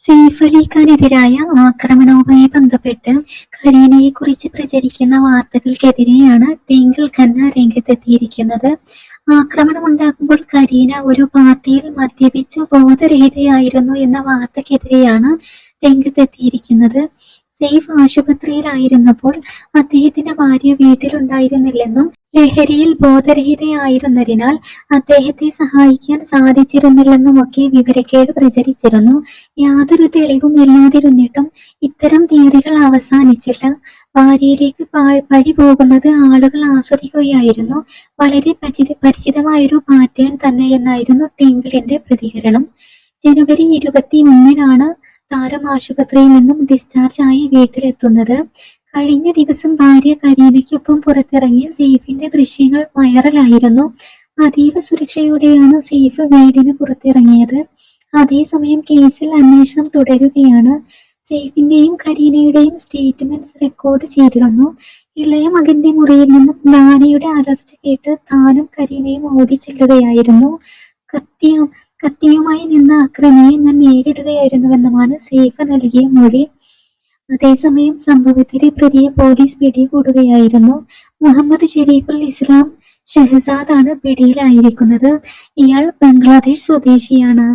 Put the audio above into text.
സെയ്ഫ് അലി ഖാനെതിരായ ആക്രമണവുമായി ബന്ധപ്പെട്ട് കരീനയെ കുറിച്ച് പ്രചരിക്കുന്ന വാർത്തകൾക്കെതിരെയാണ് ടിങ്കിൾ ഖന്ന രംഗത്തെത്തിയിരിക്കുന്നത്. ആക്രമണമുണ്ടാകുമ്പോൾ കരീന ഒരു പാർട്ടിയിൽ മദ്യപിച്ചു ബോധരഹിതയായിരുന്നു എന്ന വാർത്തക്കെതിരെയാണ് രംഗത്തെത്തിയിരിക്കുന്നത്. സെയ്ഫ് ആശുപത്രിയിലായിരുന്നപ്പോൾ അദ്ദേഹത്തിന്റെ ഭാര്യ വീട്ടിലുണ്ടായിരുന്നില്ലെന്നും ലഹരിയിൽ ബോധരഹിതയായിരുന്നതിനാൽ അദ്ദേഹത്തെ സഹായിക്കാൻ സാധിച്ചിരുന്നില്ലെന്നുമൊക്കെ വിവരക്കേട് പ്രചരിച്ചിരുന്നു. യാതൊരു തെളിവും ഇല്ലാതിരുന്നിട്ടും ഇത്തരം തിയറികൾ അവസാനിച്ചില്ല. ഭാര്യയിലേക്ക് പഴി പോകുന്നത് ആളുകൾ ആസ്വദിക്കുകയായിരുന്നു. വളരെ പരിചിത പരിചിതമായൊരു പാറ്റേൺ തന്നെയെന്നായിരുന്നു ടിങ്കിളിന്റെ പ്രതികരണം. ജനുവരി ഇരുപത്തി ഒന്നിനാണ് താരം ആശുപത്രിയിൽ നിന്നും ഡിസ്ചാർജ് ആയി വീട്ടിലെത്തുന്നത്. കഴിഞ്ഞ ദിവസം ഭാര്യ കരീനയ്ക്കൊപ്പം പുറത്തിറങ്ങിയ സെയ്ഫിന്റെ ദൃശ്യങ്ങൾ വൈറലായിരുന്നു. അതീവ സുരക്ഷയോടെയാണ് സെയ്ഫ് വീടിന് പുറത്തിറങ്ങിയത്. അതേസമയം കേസിൽ അന്വേഷണം തുടരുകയാണ്. സെയ്ഫിന്റെയും കരീനയുടെയും സ്റ്റേറ്റ്മെന്റ്സ് റെക്കോർഡ് ചെയ്തിരുന്നു. ഇളയ മകന്റെ മുറിയിൽ നിന്നും നാനയുടെ അലർച്ച കേട്ട് താനും കരീനയും ഓടിച്ചെല്ലുകയായിരുന്നു. കത്തിയും കത്തിയുമായി നിന്ന അക്രമിയെ ഞാൻ നേരിടുകയായിരുന്നുവെന്നുമാണ് സെയ്ഫ് നൽകിയ മൊഴി. അതേസമയം സംഭവത്തിലെ പ്രതിയെ പോലീസ് പിടികൂടുകയായിരുന്നു. മുഹമ്മദ് ഷെരീഫുൽ ഇസ്ലാം ഷെഹസാദാണ് പിടിയിലായിരിക്കുന്നത്. ഇയാൾ ബംഗ്ലാദേശ് സ്വദേശിയാണ്.